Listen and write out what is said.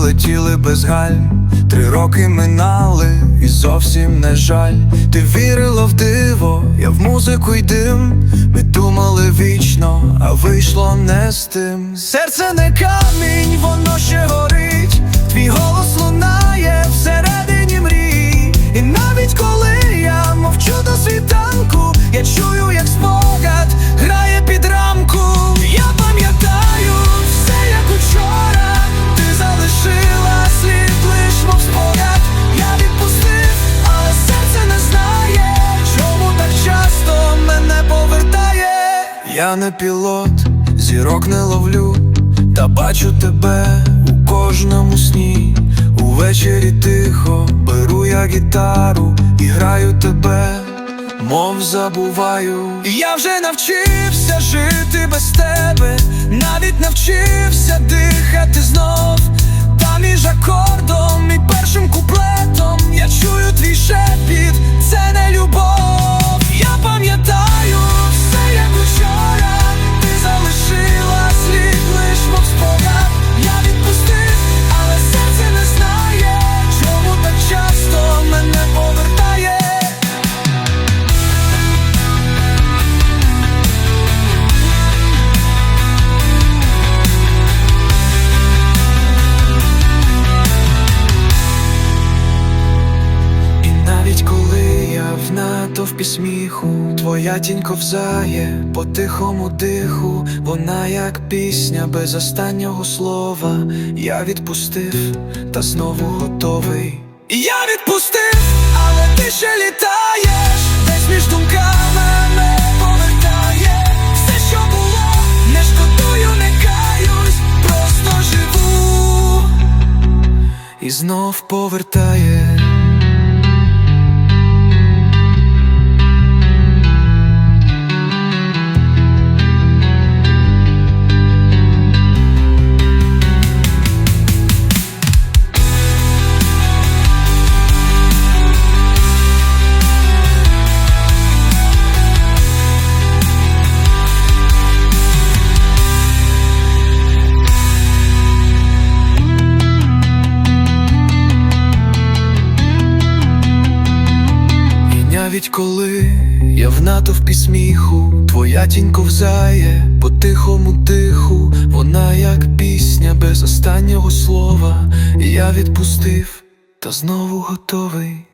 летіли без галь, три роки минали, і зовсім не жаль. Ти вірила в диво, я в музику й дим. Ми думали вічно, а вийшло не з тим. Серце не камінь, воно ще Я не пілот, зірок не ловлю, та бачу тебе у кожному сні. Увечері тихо беру я гітару і граю тебе, мов забуваю. Я вже навчився жити без тебе, навіть навчився натовпі сміху, твоя тінь ковзає по тихому диху, вона як пісня без останнього слова. Я відпустив, та знову готовий. Я відпустив, але ти ще літаєш, десь між думками не повертає. Все, що було, не шкодую, не просто живу і знов повертає. Навіть коли я в натовпі сміху, твоя тінь ковзає по тихому тиху, вона як пісня без останнього слова. Я відпустив, та знову готовий.